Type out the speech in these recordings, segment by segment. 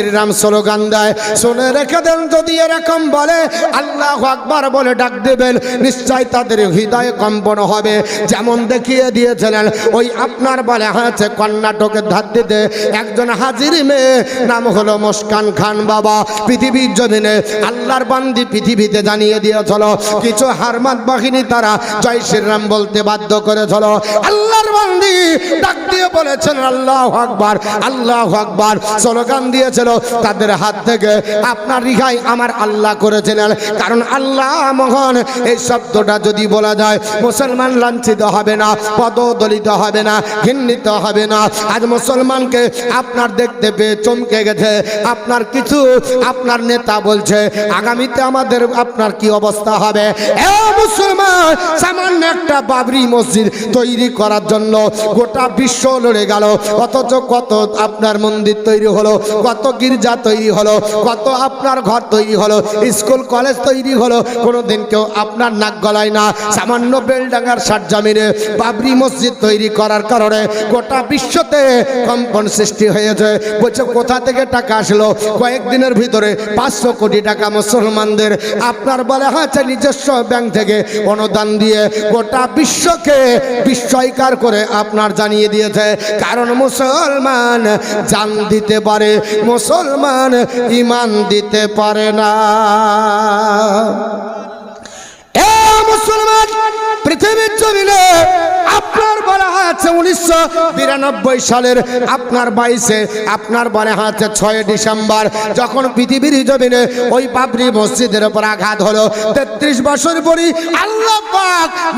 Shriram slogan দেয়। শুনে রেখে দেন যদি এরকম বলে, আল্লাহ আকবার বলে ডাক দেবেন, নিশ্চয় তাদের হৃদয়ে কম্পন হবে। যেমন দেখিয়ে দিয়েছিলেন, ওই আপনার বলে হয়েছে কর্ণাটকের ধার দিতে একজন হাজির মেয়ে, নাম হলো মুস্কান খান বাবা। পৃথিবীর জমিনে আল্লাহর বান্দি পৃথিবীতে জানিয়ে দিয়েছিল, কিছু হারমাত বাহিনী তারা জয় শ্রীরাম বলতে বাধ্য করেছিল। আল্লাহর বান্দি ডাক দিয়ে বলেছেন, আল্লাহ আকবার আল্লাহ আকবার। স্লোগান দিয়েছিল তাদের হাত থেকে। আপনার রিহাই আমার আল্লাহ করেছিলেন। কারণ আল্লাহ মহান, এই শব্দটা যদি বলা যায়, মুসলমান লাঞ্ছিত হবে না, পদদলিত হবে না, ঘৃণিত হবে না। আজ মুসলমানকে আপনার দেখতে পেয়ে চমকে গেছে। আপনার কিছু আপনার নেতা বলছে, আগামীতে আমাদের, আপনার কি অবস্থা হবে? এ মুসলমান, সামান্য একটা বাবরি মসজিদ তৈরি করার জন্য গোটা বিশ্ব লড়ে গেল। অথচ কত আপনার মন্দির তৈরি হলো, কত গির্জা তৈরি হলো, কত আপনার ঘর তৈরি হলো, স্কুল, কলেজ তৈরি হলো, কোনোদিন কেউ আপনার নাক গলায় না। সামান্য বেলডাঙ্গার জামিনে বাবরি মসজিদ তৈরি করার কারণে গোটা বিশ্বতে কম্পন সৃষ্টি হয়েছে। বলছে, কোথা থেকে টাকা আসলো? কয়েকদিনের ভিতরে পাঁচশো কোটি টাকা মুসলমানদের। আপনার বলে হয়েছে নিজস্ব ব্যাংক থেকে অনুদান দিয়ে গোটা বিশ্বকে বিস্ময়কার করে আপনার জানিয়ে দিয়েছে। কারণ মুসলমান জান দিতে পারে মুসলমান ইমান দিতে পারে না। এ মুসলমান পৃথিবীর জমিনে আপনার বলা হয়েছে উনিশশো বিরানব্বই সালের আপনার বাইশে, আপনার বলা আছে ছয় ডিসেম্বর, যখন পৃথিবীর জমিনে ওই বাবরি মসজিদের উপর আঘাত হলো, তেত্রিশ বছর পরই আল্লাহ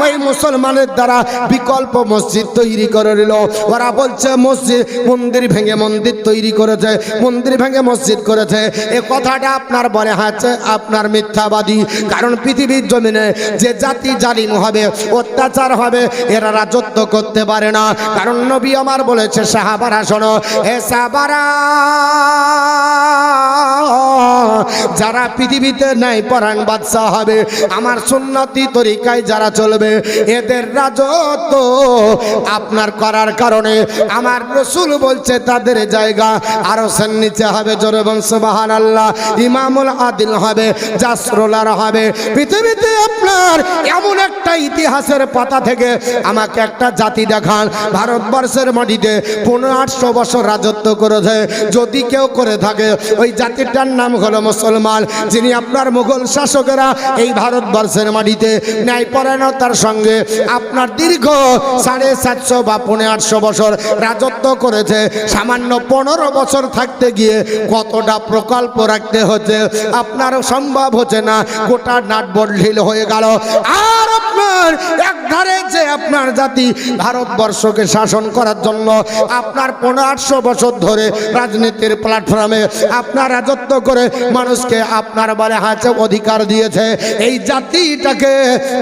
ওই মুসলমানের দ্বারা বিকল্প মসজিদ তৈরি করে নিল। ওরা বলছে, মসজিদ, মন্দির ভেঙে মন্দির তৈরি করেছে, মন্দির ভেঙে মসজিদ করেছে। এ কথাটা আপনার বলে আছে আপনার মিথ্যাবাদী। কারণ পৃথিবীর জমিনে যে জাতি জালিম হবে, অত্যাচার হবে, এরা রাজত্ব করতে পারে না। কারণ নবী আমার বলেছে, সাহাবারা, শোনো হে সাহাবারা, যারা পৃথিবীতে নাই, পরাণ বাদশাহ হবে, আমার সুন্নতি তরিকায় যারা চলবে, এদের রাজত্ব আপনার করার কারণে। আমার রসুল বলছে, তাদের জায়গা আরও নিচে হবে, জোরে বংশ বাহান আল্লাহ ইমামুল আদিল হবে জাসরোলার হবে। পৃথিবীতে আপনার এমন একটা ইতিহাসের পাতা থেকে আমাকে একটা জাতি দেখান। ভারতবর্ষের মাটিতে পনেরো আটশো বছর রাজত্ব করেছে। যদি কেউ করে থাকে, ওই জাতিটার নাম হলো মুসলমান, যিনি আপনার মুঘল শাসকেরা এই ভারতবর্ষের মাটিতে ন্যায়পরায়ণতার সঙ্গে আপনার দীর্ঘ সাড়ে সাতশো বা পনেরো আটশো বছর রাজত্ব করেছে। সামান্য পনেরো বছর থাকতে গিয়ে কতটা প্রকল্প রাখতে হচ্ছে, আপনারও সম্ভব হচ্ছে না। গোটা নাট বড্ঢিল হয়ে গেল। আর আপনার একধারে যে আপনার জাতি ভারতবর্ষকে শাসন করার জন্য আপনার পনেরো আটশো বছর ধরে রাজনীতির প্ল্যাটফর্মে আপনার রাজত্ব করে মানুষকে আপনার বলে হাতে অধিকার দিয়েছে। এই জাতিটাকে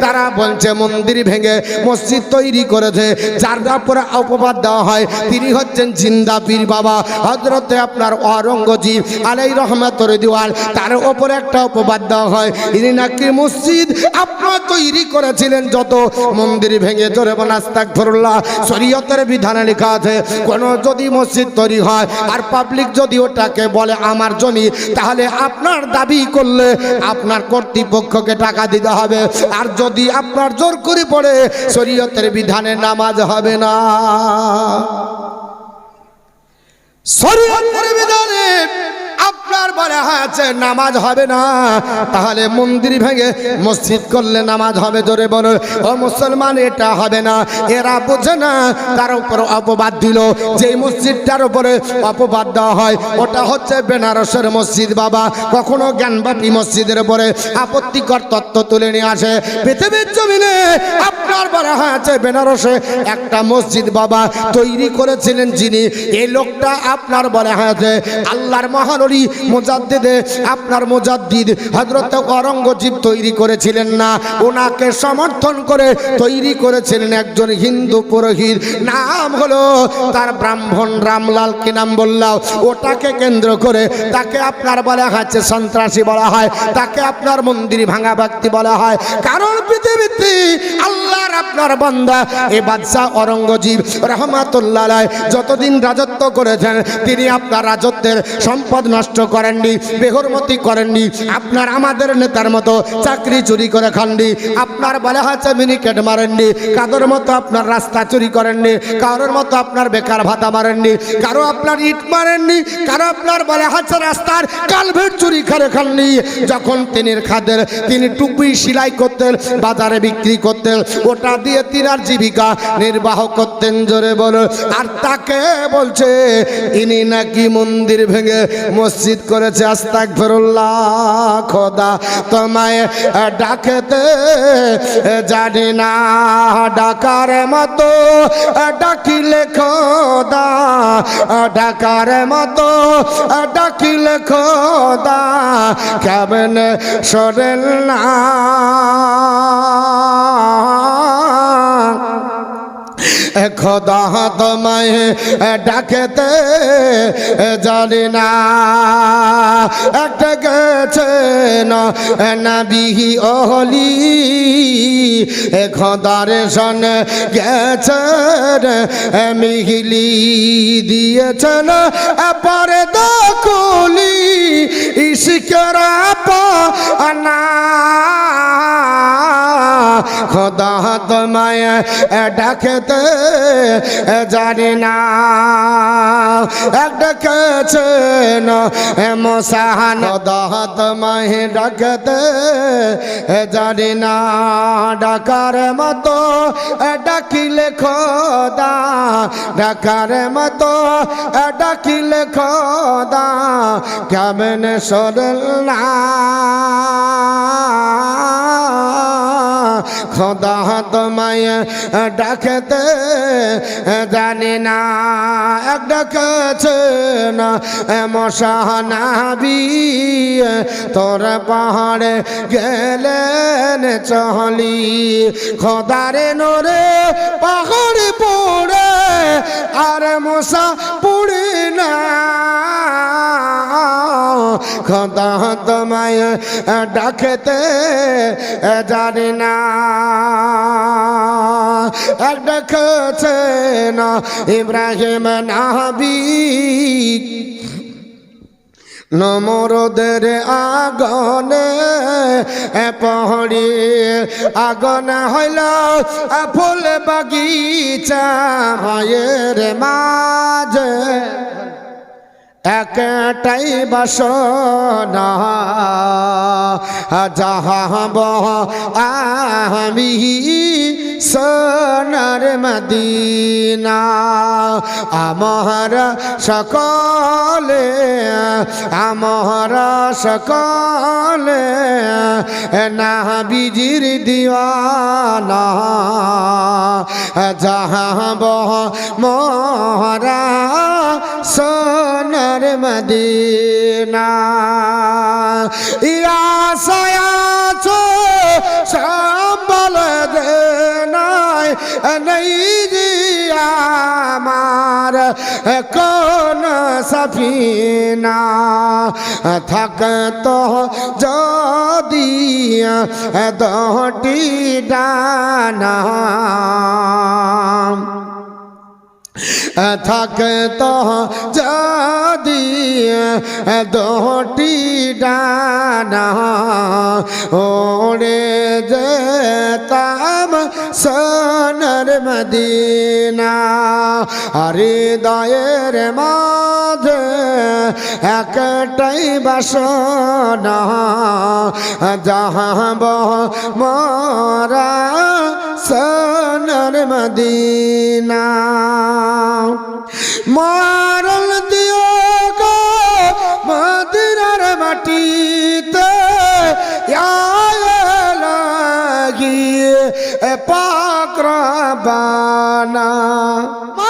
তারা বলছে মন্দির ভেঙে মসজিদ তৈরি করেছে। যার উপরে অপবাদ দেওয়া হয়, তিনি হচ্ছেন জিন্দা পীর বাবা। হজরতে আপনার অরঙ্গজীব আলাই রহমাতর দিওয়াল, তার ওপরে একটা অপবাদ দেওয়া হয়। ইনি নাকি মসজিদ আপনার তৈরি করেছিলেন যত মন্দির ভেঙে জোরে বনাস্তাক ফরুল্লাহ শরীয়তের বিধানে লেখা আছে, কোনো যদি মসজিদ তৈরি হয় আর পাবলিক যদি ওটাকে বলে আমার জমি, তাহলে আপনার দাবি করলে আপনার কর্তৃপক্ষকে টাকা দিতে হবে। আর যদি আপনার জোর করে পড়ে, শরীয়তের বিধানে নামাজ হবে না। শরীয়তের বিধানে আপনার বলে আছে নামাজ হবে না। তাহলে মন্দির ভেঙে মসজিদ করলে নামাজ হবে, জোরে বলো। ও মুসলমান, এটা হবে না। এরা বোঝে না, তার উপর অপবাদ দিল। যে মসজিদটার উপরে অপবাদ দেওয়া হয়, ওটা হচ্ছে বেনারসের মসজিদ, বাবা। কখনো জ্ঞানবাপী মসজিদের উপরে আপত্তিকর তত্ত্ব তুলে নিয়ে আসে। পৃথিবীর জমিনে আপনার বলা আছে বেনারসে একটা মসজিদ, বাবা, তৈরি করেছিলেন যিনি। এই লোকটা আপনার বলা হয়েছে, আল্লাহর মহানরী মোজাদ্দিদে আপনার মোজাদ্দিদ হজরত অরঙ্গজীব তৈরি করেছিলেন না। ওনাকে সমর্থন করে তৈরি করেছিলেন একজন হিন্দু পুরোহিত। নাম হলো তার ব্রাহ্মণ রামলাল, কি নাম বললাম? ওটাকে কেন্দ্র করে তাকে আপনার বলা হচ্ছে সন্ত্রাসী বলা হয়, তাকে আপনার মন্দির ভাঙা ব্যক্তি বলা হয়। কারণ আল্লাহর আপনার এ বাদশাহ অরঙ্গজীব রহমাতুল্লাহ যতদিন রাজত্ব করেছেন, তিনি আপনার রাজত্বের সম্পদ নষ্ট করেননি, বেহরমতি করেননি, আপনার আমাদের নেতার মতো চাকরি চুরি করে খাননি, আপনার মিনিকেট মারেননি, কাদর মতো আপনার রাস্তা চুরি করেননি, কারোর মতো আপনার বেকার ভাতা মারেননি, কারও আপনার ইট মারেননি, কারও আপনার বলে হাতে রাস্তার কালভেট চুরি করে খাননি। যখন তিনি খাদের তিনি টুপি সেলাই করতেন, বাজারে বিক্রি করতেন, ওটা দিয়ে তিনার জীবিকা নির্বাহ করতেন, জোরে বলো আর তাকে বলছে, ইনি নাকি মন্দির ভেঙে মসজিদ করেছে আস্তাক খোদা তোমায় ডাকেতে জানি না, ডাকার মতো ডাকিলে খোদা ডাকার মতো ডাকিলে খোদা, কেমন সরেল না? খোদা তোমায় ডাকেতে জানি না। একটা গেছে না বিহি ওহলি খোদার সন গেছে মিহিলি দিয়েছেন পরে দকুলি ইশকরা পানা খোদা তোমায় ডাকেতে জানি না। এক ডেকেছে মশাহান। খোদা তোমায় ডাকেতে জানি না। ডাকার মতো ডাকিলে খোদা, ডাকার মতো ডাকিলে খোদা, কেমন সরল না। খোদা তোমায় ডাকতে জানি না, এক ডাকছে না মশাহানাবি, তোর পাহাড়ে গেলেন চহলি খোদারে নোরে পাহাড়ে পড়ে, আর মশা খোদা তোমায় ডাকতে জানি না। ডাকছে না ইব্রাহিম নাবি। নমরদের আগনে পহড়ি, আগন হইল ফুল বাগিচা ভয়ের মাঝে। একটাই বাসনা। যাহাব আমি সোনার মদিনা। আমার সকলে আমার সকলে না বিজির দিওয়ানা যাহাব মহারা সোনার মদিনা। ইয়া সম্বল দে নাই নেই আমার কোন সফিনা থাকত যদি দহটি ডানা থাকে তো যদি দোটি ডানা ওড়ে যেতাম সোনার মদিনা, আরে দয়ের মাঝে একটাই বাসনা যাহাব মরা সোনার মদিনা। মারল দিও গো মদিনার মাটিতে লাগিয়ে মার মুসলমান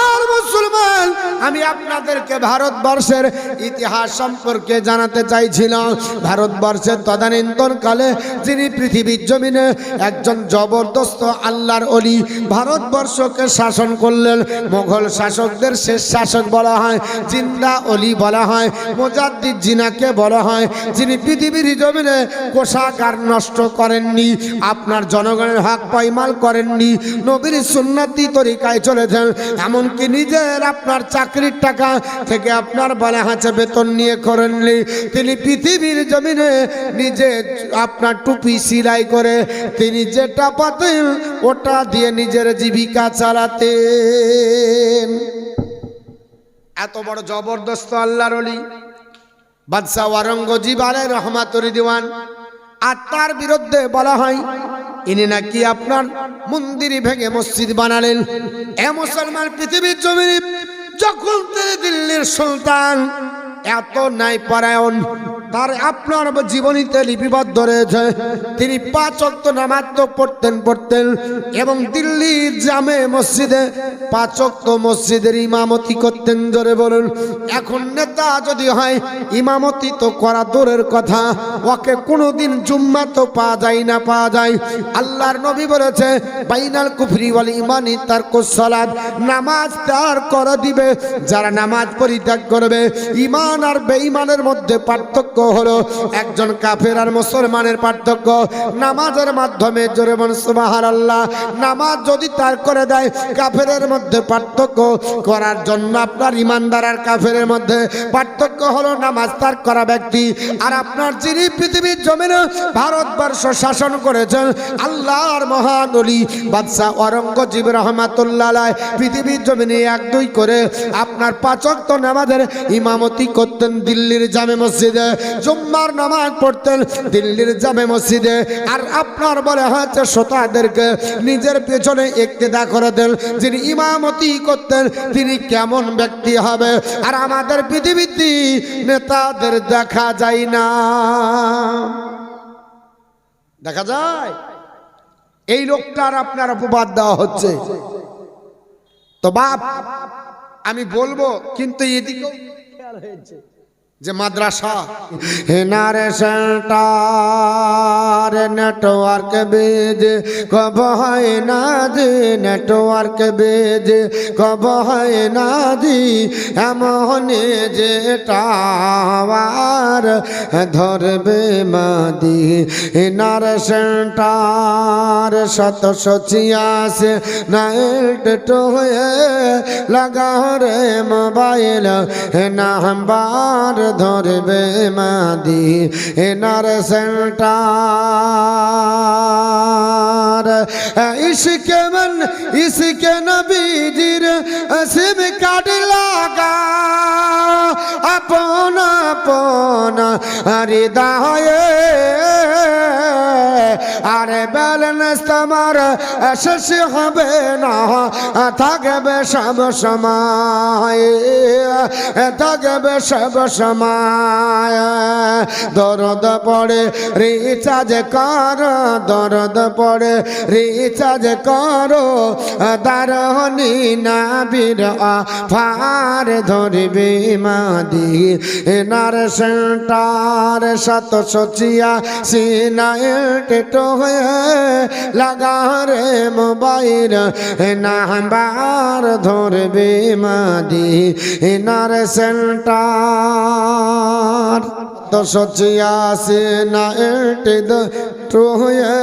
আমি আপনাদেরকে ভারতবর্ষের ইতিহাস সম্পর্কে জানাতে চাইছিলাম। ভারতবর্ষের তদানীন্তনকালে যিনি পৃথিবীর জমিনে একজন জবরদস্ত আল্লাহর অলি ভারতবর্ষকে শাসন করলেন মোগল শাসকদের শেষ শাসক বলা হয়, জিন্দা অলি বলা হয়, মোজাদ্দিদ জিনাকে বলা হয়, যিনি পৃথিবীর জমিনে কোষাগার নষ্ট করেননি, আপনার জনগণের হক পাইমাল করেননি, নবীর সুন্নতি তরিকায় চলেছেন, এমনকি নিজের আপনার চাকরির টাকা থেকে আপনার বলা হাঁচে বেতন নিয়ে করেননি। তিনি পৃথিবীর জমিনে নিজে আপনার টুপি সিলাই করে তিনি যেটা পাতেন ওটা দিয়ে নিজের জীবিকা চালাতেন। এত বড় জবরদস্ত আল্লাহর অলি বাদশাহ ওয়ারঙ্গজীব আলাই রহমাতুর দিওয়ান আর তার বিরুদ্ধে বলা হয়, ইনি নাকি আপনার মন্দির ভেঙে মসজিদ বানালেন। এ মুসলমান পৃথিবীর জমিনে যখন তিনি দিল্লির সুলতান এত নাই পরায়ণ তার আপনার জীবনীতে লিপিবদ্ধ রয়েছে। তিনি পাঁচ অক্ত নামাজ তো পড়তেন পড়তেন। এবং দিল্লির জামে মসজিদে পাঁচ অক্ত মসজিদের ইমামতি করতেন, জোরে বলুন। এখন নেতা যদি হয়, ইমামতি তো করা দূরের কথা। ওকে কোনোদিন জুম্মা তো পাওয়া যায় না, পাওয়া যায়। আল্লাহর নবী বলেছে, বাইনাল কুফরি ওয়াল ইমানি তার কুসলাদ নামাজ তার করে দিবে, যারা নামাজ পরিত্যাগ করবে। ইমান আর বেঈমানের মধ্যে পার্থক্য হলো একজন কাফের আর মুসলমানের পার্থক্য। নামাজের মাধ্যমে জোরে মন সুবহানাল্লাহ। নামাজ যদি তার করে দেয়, কাফেরের মধ্যে পার্থক্য করার জন্য আপনার ইমানদার আর কাফেরের মধ্যে পার্থক্য হলো নামাজ তার করা ব্যক্তি। আর আপনার যিনি পৃথিবীর জমিনে ভারতবর্ষ শাসন করেছেন, আল্লাহর মহান অলি বাদশাহ অরঙ্গজীব রহমাতুল্লাহ পৃথিবীর জমিনে এক দুই করে আপনার পাচক তো নামাজের ইমামতি করতেন দিল্লির জামে মসজিদে। জুম্মার নামাজ পড়তেন, দিল্লির জামে মসজিদে। আর আপনার বলে হচ্ছে শ্রোতাদেরকে নিজের পেছনে একতেদা করে দেন। যিনি ইমামতি করতেন, তিনি কেমন ব্যক্তি হবে? আর আমাদের পৃথিবীতে নেতাদের দেখা যায় না। দেখা যায়? এই লোকটার আপনার অপবাদ দেওয়া হচ্ছে। তো বাপ, আমি বলব, কিন্তু এদিকেও খেয়াল হয়েছে। যে মাদ্রাসা হেনারে সেন্টার, নেটওয়ার্ক বেজ, কব হয় না যে নেটওয়ার্ক বেজ, কব হয় না দি এমন যে টাওয়ার ধরবে মাদি। হেনার সেন্টার, শত সচিয়াছে নাইট হয়ে লাগা রে মোবাইল নাম্বার ধরবে মাদি এনার সেন্টার ইসকে মন ইসকে নবীজির সিম কার্ড লাগা। আপন আপন হৃদয়ে আরে ব্যালেন্স তোমার শেষ হবে না। থাকবে সব সময়, থাকবে সব সময়। দরদ পড়ে, রিচার্জ কর, দরদ পড়ে, রিচার্জ করো। দারহনি না বীর ফার ধরবে মাদি এনার সেন্টার শত সচিয়া সিনাইট হয়ে লাগারে মোবাইল নাম্বার ধরবে মাদি এনার সেন্টার। তো সচিয়া সিনাইট হয়ে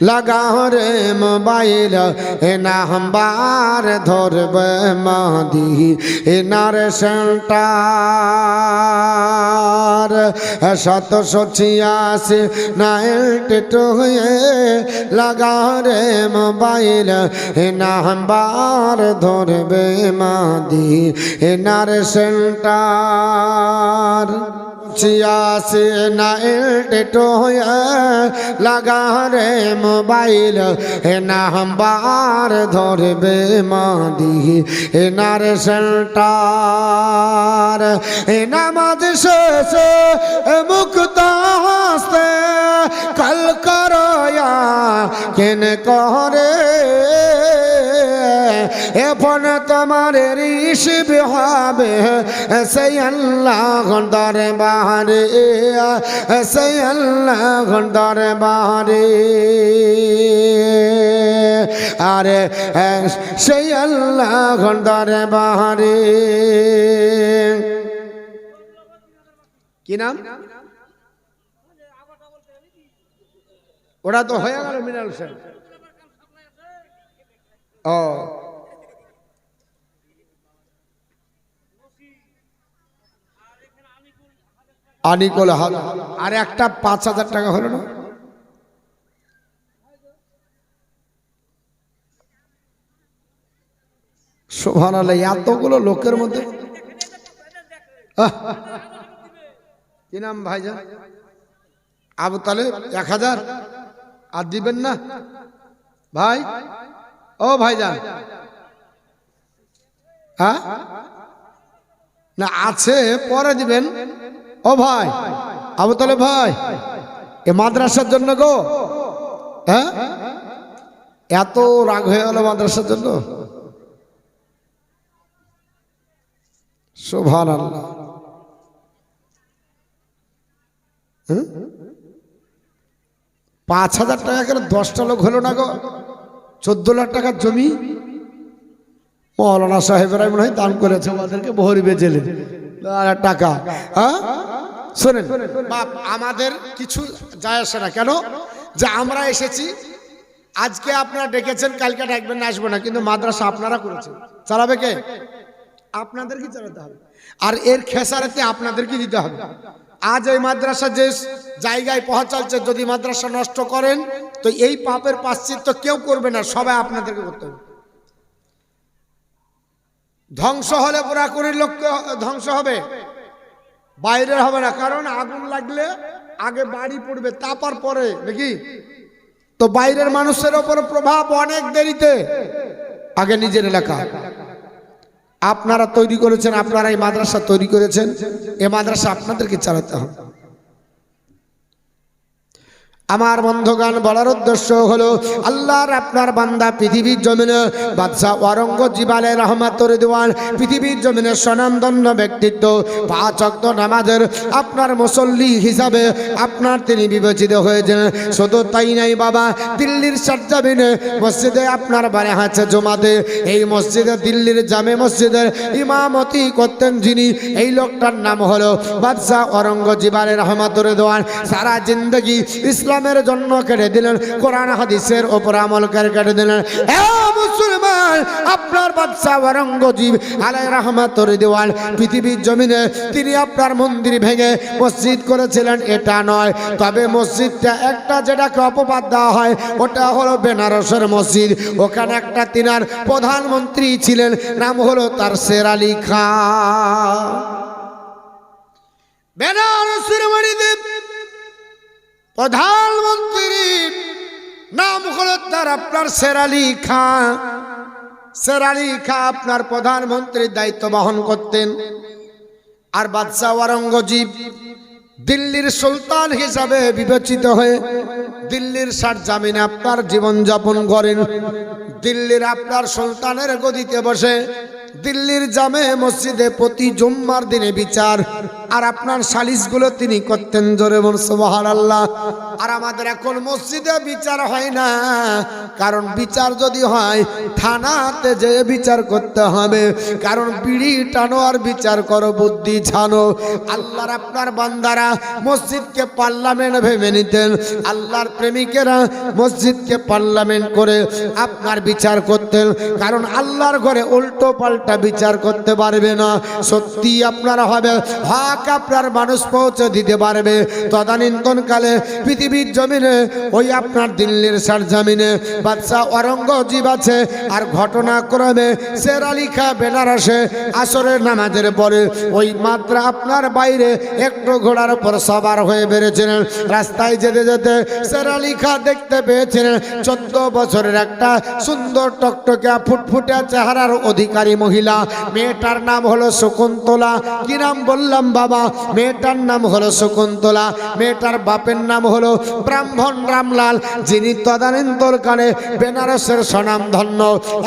লাগা রে মোবাইল এ নাম্বার ধরবে মাদি এনার সেন্টার শত সছিয়াশি নাইট হয়ে লাগা রে মোবাইল এ নাম্বার ধরবে মাদি এনার সেন্টার ছিয়াশি নাইট হয়ে লাগা রে মোবাইল, হে নাম্বার ধরবে মাদি এনার সেন্টার নামাজ শেষে মুক্ত হস্তে, কল করয়া কেন করে এখন তোমার ঋষভ হবে, সেই আল্লাহ দরবারে, সেই আল্লাহ দরবারে। আরে, সেই আল্লাহ দরবারে। কি নাম? ওটা তো হয়ে গেল মিনাল সেন ও। আনিকল হাল আর একটা পাঁচ হাজার টাকা হলো না? শোভান এতগুলো লোকের মধ্যে কি নাম ভাইজান? আবু তালে এক হাজার। আর দিবেন না? ভাই? ও ভাইজান। হ্যাঁ? না, আছে, পরে দিবেন। ও ভাই, আবু তালে ভাই, এ মাদ্রাসার জন্য গো? হ্যাঁ? এত রাগ হয়ে গেল মাদ্রাসার জন্য? শোভান আল্লাহ পাঁচ হাজার টাকা করে দশটা লোক হলো না গো? চোদ্দ লাখ টাকার জমি? মৌলানা সাহেবেরা মনে হয় দান করেছে আমাদেরকে ভরি জেলে। টাকা হ্যাঁ? শোনেন বাপ আমাদের কিছু যায় আসে না। কেন? যে আমরা এসেছি আজকে আপনারা ডেকেছেন কালকে ডাকবেন না আসব না। কিন্তু মাদ্রাসা আপনারা করেছেন চালাবে কে? আপনাদেরকে চালাতে হবে? আর এর খেসারাতে আপনাদেরকে দিতে হবে? আজ এই মাদ্রাসা যে জায়গায় পৌঁছাচ্ছে যদি মাদ্রাসা নষ্ট করেন তো এই পাপের পাশ্চিত্য কেউ করবে না। সবাই আপনাদেরকে করতে হবে। ধ্বংস হলে পুরাকুরির লোক ধ্বংস হবে। বাইরের হবে না, কারণ আগুন লাগলে আগে বাড়ি পড়বে, তারপর পরে, নাকি? তো বাইরের মানুষের ওপর প্রভাব অনেক দেরিতে। আগে নিজের এলাকা। আপনারা তৈরি করেছেন, আপনারা এই মাদ্রাসা তৈরি করেছেন, এ মাদ্রাসা আপনাদেরকে চালাতে হবে। আমার বন্ধগান বলার উদ্দেশ্য হলো, আল্লাহর আপনার বান্দা পৃথিবীর জমিনে, বাদশাহ অরঙ্গজীব আলাই রহমাতুর দেওয়ান পৃথিবীর জমিনে স্বনামধন্য ব্যক্তিত্ব, পাঁচ অক্ত নামাজের আপনার মুসল্লি হিসাবে আপনার তিনি বিবেচিত হয়েছেন। শুধু তাই নাই বাবা, দিল্লির সাজ্জাবিনে মসজিদে আপনার বারে হাঁচে জমাতে। এই মসজিদে, দিল্লির জামে মসজিদের ইমামতি করতেন যিনি, এই লোকটার নাম হলো বাদশাহ অরঙ্গজীব আলাই রহমাতুর দেওয়ান সারা জিন্দগি ইসলামের জন্য কেটে দিলেন, কোরআন হাদিসের ওপর আমল করে কেটে দিলেন। মুসলমান, আপনার বাদশাহ অরঙ্গজীব আলাই রহমাতুর দেওয়ান পৃথিবীর জমিনে তিনি আপনার মন্দির ভেঙে মসজিদ করেছিলেন, এটা নয়। তবে মসজিদটা একটা যেটাকে অপবাদ দেওয়া হয়, ওটা হলো বেনারসের মসজিদ। ওখানে একটা তিনার প্রধানমন্ত্রী ছিলেন, নাম হলো তার শের আলী খান। বেনারসের বাড়িতে প্রধানমন্ত্রীর নাম হলো তার আপনার শের আলী খাঁ শের আলী খাঁ আপনার প্রধানমন্ত্রীর দায়িত্ব বহন করতেন। আর বাদশাহ অরঙ্গজীব দিল্লির সুলতান হিসাবে বিবেচিত হয়ে দিল্লির সার জামিনে আপনার জীবনযাপন করেন। দিল্লির আপনার সুলতানের গদিতে বসে দিল্লির জামে মসজিদে প্রতি জুম্মার দিনে বিচার আর আপনার সালিশগুলো তিনি করতেন জোরে সুবহান আল্লাহ আর আমাদের এখন মসজিদে বিচার হয় না, কারণ বিচার যদি হয়, থানাতে যে বিচার করতে হবে, কারণ বিড়ি টানো আর বিচার করো, বুদ্ধি ছানো। আল্লাহর আপনার বান্দারা মসজিদকে পার্লামেন্ট ভেবে নিতেন, আল্লাহর প্রেমিকেরা মসজিদকে পার্লামেন্ট করে আপনার বিচার করতেন, কারণ আল্লাহর ঘরে উল্টো পাল্টা বিচার করতে পারবে না। সত্যি আপনারা হবে হক আপনার মানুষ পৌঁছে দিতে পারবে। তদানীন্তন কালে পৃথিবীর জমিনে, ওই আপনার দিল্লির সার জমিনে বাদশাহ অরঙ্গজীব আছে আর ঘটনাক্রমে শের আলী খা বেনারসে আসরের নামাজের পরে ওই মাত্রা আপনার বাইরে একটু ঘোড়ার উপর সবার হয়ে বেড়েছিলেন। রাস্তায় যেতে যেতে শের আলী খা দেখতে পেয়েছিলেন। চোদ্দ বছরের একটা সুন্দর টকটকে, ফুটফুটে চেহারার অধিকারী মহিলা। মেয়েটার নাম হলো শকুন্তলা। কি নাম বললাম বাবা? বাবা। মেয়েটার নাম হলো শকুন্তলা। মেয়েটার বাপের নাম হলো ব্রাহ্মণ রামলাল, যিনি তদানীন্তরকালে বেনারসের স্বনামধন্য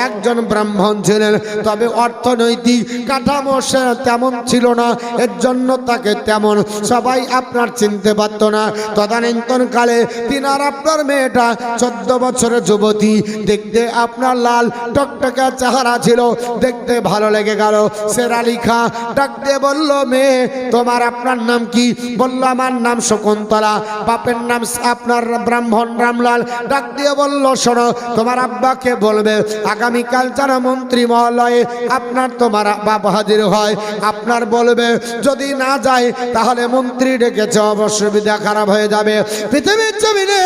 একজন ব্রাহ্মণ ছিলেন। তবে অর্থনৈতিক কাঠামো সে তেমন ছিল না, এর জন্য তাকে তেমন সবাই আপনার চিনতে পারতো না। তদানীন্তনকালে তিনার আপনার মেয়েটা চোদ্দ বছরের যুবতী। দেখতে আপনার লাল টকটকা চেহারা ছিল, দেখতে ভালো লেগে গেল। সেরা লিখা ডাক দিয়ে বলল, মেয়ে তোমার আপনার নাম কি? বলল, আমার নাম শকুন্তলা। বাপের নাম আপনার ব্রাহ্মণ রামলাল। ডাক দিয়ে বলল, শোনো, তোমার আব্বাকে বলবে? আগামীকাল যারা মন্ত্রী মহলয়ে আপনার তোমার বাপ হাজির হয়। আপনার বলবে, যদি না যায় তাহলে মন্ত্রী ডেকেছে অবশ্যবিধা খারাপ হয়ে যাবে। পৃথিবীর জমিনে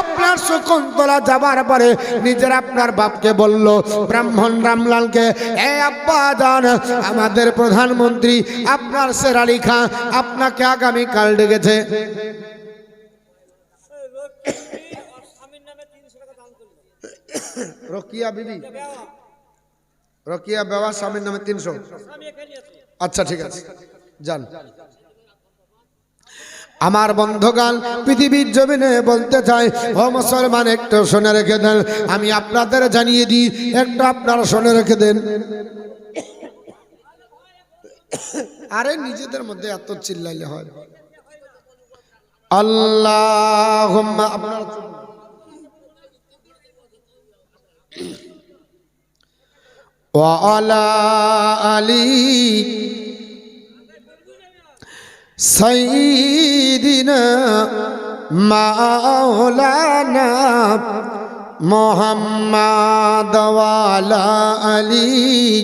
আপনার শকুন্তলা যাবার পরে নিজের আপনার বাপকে বলল, ব্রাহ্মণ রামলালকে, এ আব্বা জান, আমাদের প্রধানমন্ত্রী আপনার সেরালি খান আপনাকে আগামীকাল ডেকেছে। রকিয়া বিবি। রকিয়া বেওয়া স্বামীর নামে তিনশো। আচ্ছা ঠিক আছে। যান। আমার বন্ধগান পৃথিবীর জমিনে বলতে চাই, ও মুসলমান, একটু শুনে রেখে দেন। আমি আপনাদের জানিয়ে দিই, একটু আপনারা শুনে রেখে দেন। আরে নিজেদের মধ্যে এত চিল্লাইলে হয় আল্লাহ আপনার وعلى علي سيدنا مولانا محمد وعلى علي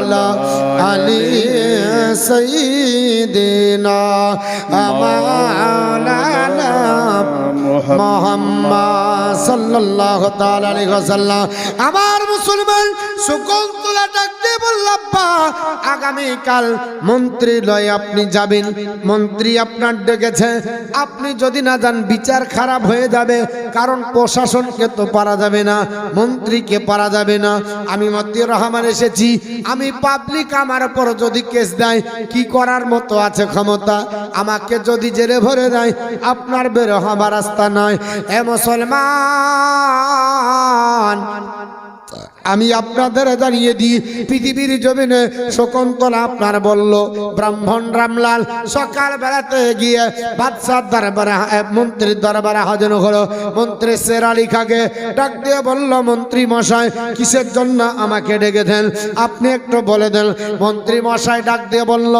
আলা আলী সঈদিনা আমালানা মোহাম্মদ সাল্লাল্লাহু তাআলা আলাইহি ওয়াসাল্লাম আমার মুসলমান শকুন্তলা ডাকতে বললাপ্পা আগামী কাল মন্ত্রী লয় আপনি যাবেন। মন্ত্রী আপনার ডেকেছে। আপনি যদি না যান, বিচার খারাপ হয়ে যাবে। কারণ প্রশাসনকে তো পারা যাবে না, মন্ত্রীকে পারা যাবে না। আমি মতিউর রহমান এসেছি। আমি পাবলিক আমার উপর যদি কেস দেয়, কি করার মতো আছে ক্ষমতা? আমাকে যদি জেলে ভরে দেয়, আপনার বের হবার রাস্তা নয়। এ মুসলমান আমি আপনাদের জানিয়ে দিই, পৃথিবীর জমিনে শকুন্তলা আপনার বলল, ব্রাহ্মণ রামলাল সকাল বেলাতে গিয়ে বাদশার দরবারে মন্ত্রীর দরবারে হাজির হলো। মন্ত্রী শের আলী খাকে ডাক দিয়ে বলল, মন্ত্রী মশাই, কিসের জন্য আমাকে ডেকে দেন? আপনি একটু বলে দেন। মন্ত্রী মশাই ডাক দিয়ে বলল,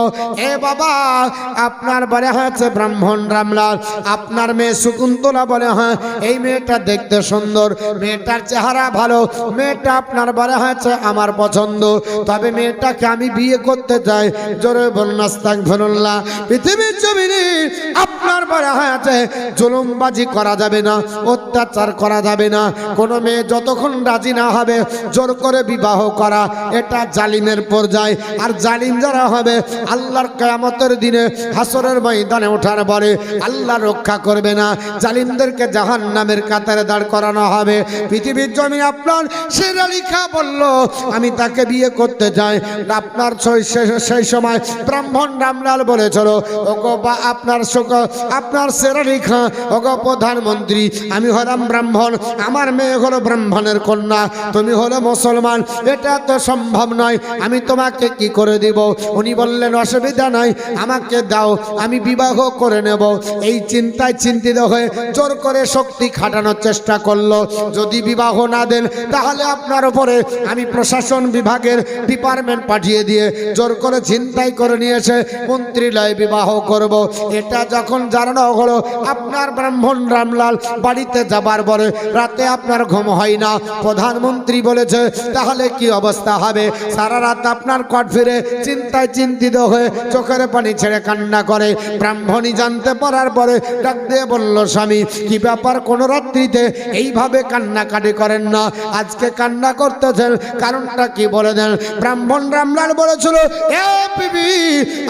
এ বাবা, আপনার বলে হয়েছে ব্রাহ্মণ রামলাল। আপনার মেয়ে শকুন্তলা বলে হ্যাঁ এই মেয়েটা দেখতে সুন্দর। মেয়েটার চেহারা ভালো। মেয়েটা আপনার বলে হয়েছে আমার পছন্দ। তবে মেয়েটাকে আমি বিয়ে করতে চাই। জোরে বন্যাস্তাক পৃথিবীর জমিনে আপনার বলে হয়েছে, জুলুমবাজি করা যাবে না, অত্যাচার করা যাবে না। কোনো মেয়ে যতক্ষণ রাজি না হবে, জোর করে বিবাহ করা, এটা জালিমের পর্যায়। আর জালিম যারা হবে, আল্লাহর কেয়ামতের দিনে হাসরের ময়দানে ওঠার পরে আল্লাহ রক্ষা করবে না। জালিমদেরকে জাহান নামের কাতারে দাঁড় করানো হবে। পৃথিবীর জমি আপনার সেরা লিখা বলল, আমি তাকে বিয়ে করতে চাই। আপনার সেই- সময় ব্রাহ্মণ রামলাল বলেছিল, ওগো বা, আপনার শোক, আপনার সেরা লিখা ওগো প্রধানমন্ত্রী, আমি হলাম ব্রাহ্মণ, আমার মেয়ে হলো ব্রাহ্মণের কন্যা, তুমি হলো মুসলমান, এটা তো সম্ভব নয়, আমি তোমাকে কি করে দিব? উনি বললেন, অসুবিধা নাই, আমাকে দাও, আমি বিবাহ করে নেব। এই চিন্তায় চিন্তিত হয়ে জোর করে শক্তি খাটানোর চেষ্টা করল। যদি বিবাহ না দেন, তাহলে আপনার পরে আমি প্রশাসন বিভাগের ডিপার্টমেন্ট পাঠিয়ে দিয়ে জোর করে ছিনতাই করে নিয়ে এসে মন্ত্রীলয় বিবাহ করব। এটা যখন জানানো হলো, আপনার ব্রাহ্মণ রামলাল বাড়িতে যাবার পরে রাতে আপনার ঘুম হয় না। প্রধানমন্ত্রী বলেছে, তাহলে কি অবস্থা হবে? সারা রাত আপনার কট ফিরে চিন্তায় চিন্তিত হয়ে চোখের পানি ছেড়ে কান্না করে। ব্রাহ্মণী জানতে পারার পরে ডাক দিয়ে বলল, স্বামী, কি ব্যাপার? কোনো রাত্রিতে এইভাবে কান্নাকাটি করেন না। আজকে কান্না করতেছেন, কারণটা কি বলে দেন? ব্রাহ্মণ রামলাল বলেছিল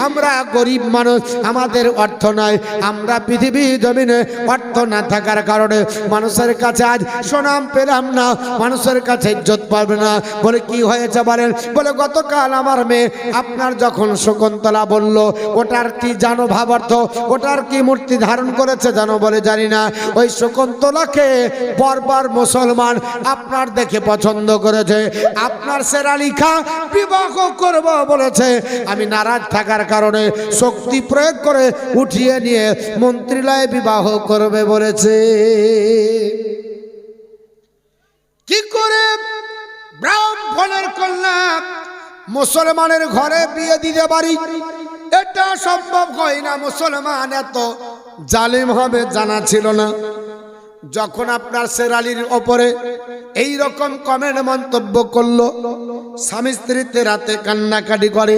আমরা গরিব মানুষ, আমাদের অর্থ নাই, আমরা পৃথিবী জমিনে অর্থ না থাকার কারণে মানুষের কাছে আজ সুনাম পেলাম না, মানুষের কাছে ইজ্জত পাবে না। বলে কি হয়েছে বলেন? বলে, গতকাল আমার মেয়ে আপনার যখন শকুন্তলা বলল, ওটার কি জানো ভাবার্থ? ওটার কি মূর্তি ধারণ করেছে জানো বলে জানি না। ওই শকুন্তলাকে বরবার মুসলমান আপনার দেখে পছন্দ করেছে, আপনার সেরালি খা, বিবাহ করব বলেছে। আমি নারাজ থাকার কারণে শক্তি প্রয়োগ করে উঠিয়ে নিয়ে মন্ত্রীলয়ে বিবাহ করবে বলেছে। কি করে? ব্রাহ্মণের কন্যা মুসলমানের ঘরে বিয়ে দিতে পারি? এটা সম্ভব হয় না, মুসলমান এত জালিম হবে, জানা ছিল না। যখন আপনার সেরালির ওপরে এই রকম কমেন্ট মন্তব্য করল, স্বামী স্ত্রীতে রাতে কান্নাকাটি করে,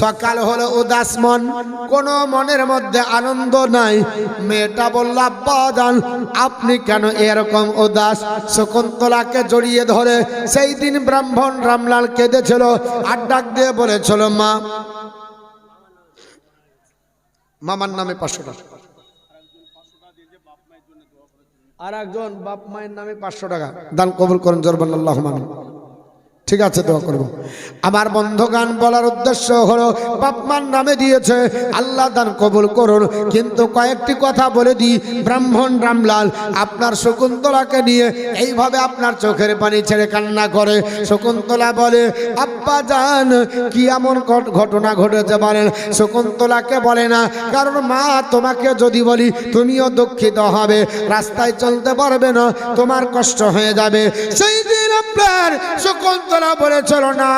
সকাল হলো উদাস মন, কোনো মনের মধ্যে আনন্দ নাই। মেয়েটা বলল, আব্বা, জান, আপনি কেন এরকম উদাস? শকুন্তলাকে জড়িয়ে ধরে সেই দিন ব্রাহ্মণ রামলাল কেঁদেছিল আর ডাক দিয়ে বলেছিল, মা, মামার নামে পাঁচশো টাকা। আর একজন বাপ মায়ের নামে পাঁচশো টাকা। দান কবুল করেন জরবাল্লাহ মামিন ঠিক আছে, দোয়া করব। আমার বন্ধগান বলার উদ্দেশ্য হলো বাপমার নামে দিয়েছে, আল্লাহ দান কবুল করুন। কিন্তু কয়েকটি কথা বলে দিই, ব্রাহ্মণ রামলাল, আপনার শকুন্তলাকে নিয়ে এইভাবে আপনার চোখের পানি ছেড়ে কান্না করে। শকুন্তলা বলে, আব্বা যান কি এমন ঘটনা ঘটেছে বলেন? শকুন্তলাকে বলে না, কারণ মা তোমাকে যদি বলি, তুমিও দুঃখিত হবে, রাস্তায় চলতে পারবে না, তোমার কষ্ট হয়ে যাবে। সেই দিন আপনার শকুন্তলা বলেছিল না।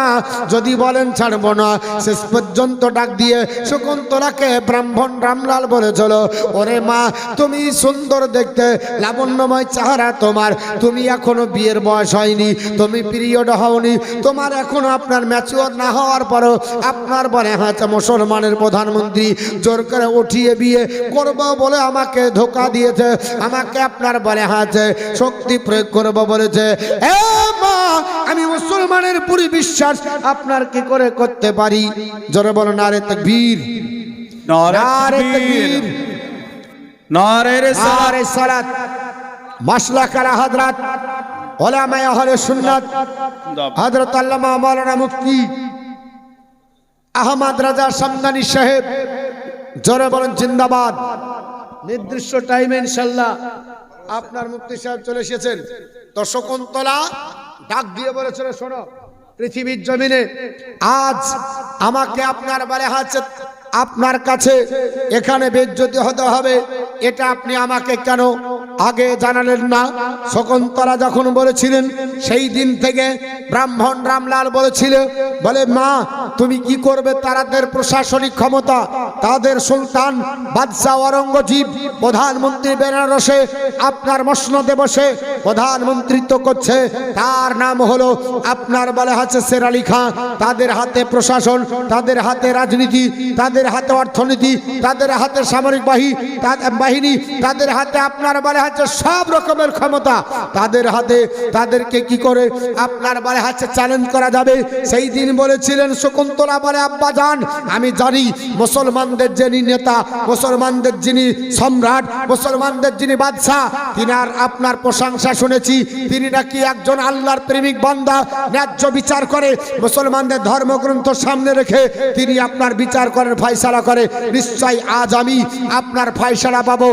যদি বলেন ছাড়বো না। শেষ পর্যন্ত ডাক দিয়ে, শকুন্তলাকে ব্রাহ্মণ রামলাল বলে বলেছিল ওরে মা, তুমি সুন্দর দেখতে, লাবণ্যময় চেহারা তোমার। তুমি এখনও বিয়ের বয়স হয়নি, তুমি পিরিয়ড হওনি। তোমার এখনও আপনার ম্যাচিওর না হওয়ার পরও আপনার বলে হয়েছে মুসলমানের প্রধানমন্ত্রী। জোর করে উঠিয়ে বিয়ে করব বলে আমাকে ধোকা দিয়েছে, আমাকে আপনার বলে হয়েছে। শক্তি প্রয়োগ করব বলেছে মা আমি মুসলমানের পুরি বিশ্বাস আপনার কি করে করতে পারি? জোরে বলো না রে তকবীর। নারে নারে তাকবীর। নারে আরে সালাত। মাসলা কারা হাজরাত ওলামায়ে আহলে সুন্নাত হযরত আল্লামা মাওলানা মুফতি আহমদ রাজা সামদানি সাহেব জোরে বলেন জিন্দাবাদ। নির্দিষ্ট টাইমে ইনশাল্লাহ আপনার মুফতি সাহেব চলে এসেছেন। তো শকুন্তলা ডাক দিয়ে বলেছিল, শোনো, পৃথিবীর জমিনে আজ আমাকে আপনার বারে হাতে আপনার কাছে এখানে বেজ্জতি হতে হবে। এটা আপনি আমাকে কেন আগে জানালেন না? শকুন্তলা যখন বলেছিলেন, সেই দিন থেকে ব্রাহ্মণ রামলাল বলেছিল, বলে, মা তুমি কি করবে? তাদের প্রশাসনিক ক্ষমতা, তাদের সুলতান বাদশাহ অরঙ্গজীব প্রধানমন্ত্রী বেনারসে আপনার মসনদে বসে প্রধানমন্ত্রিত্ব করছে। তার নাম হলো আপনার বলে আছে শেরালি খাঁ তাদের হাতে প্রশাসন, তাদের হাতে রাজনীতি, তাদের হাতে অর্থনীতি, তাদের হাতে সামরিক বাহি বাহিনী, তাদের হাতে আপনার বলে হচ্ছে সব রকমের ক্ষমতা। তাদের হাতে তাদেরকে কি করে আপনার বলে হচ্ছে চ্যালেঞ্জ করা যাবে? সেই দিন বলেছিলেন শকুন্তলা বলে, আব্বা যান আমি জানি মুসলমানদের যিনি নেতা, মুসলমানদের যিনি সম্রাট, মুসলমানদের যিনি বাদশাহ, তিনি আর আপনার প্রশংসা শুনেছি, তিনি নাকি একজন আল্লাহর প্রেমিক বান্দা, ন্যায্য বিচার করে, মুসলমানদের ধর্মগ্রন্থ সামনে রেখে তিনি আপনার বিচার করেন ফয়সালা করে। নিশ্চয় আজ আমি আপনার ফয়সালা পাবো।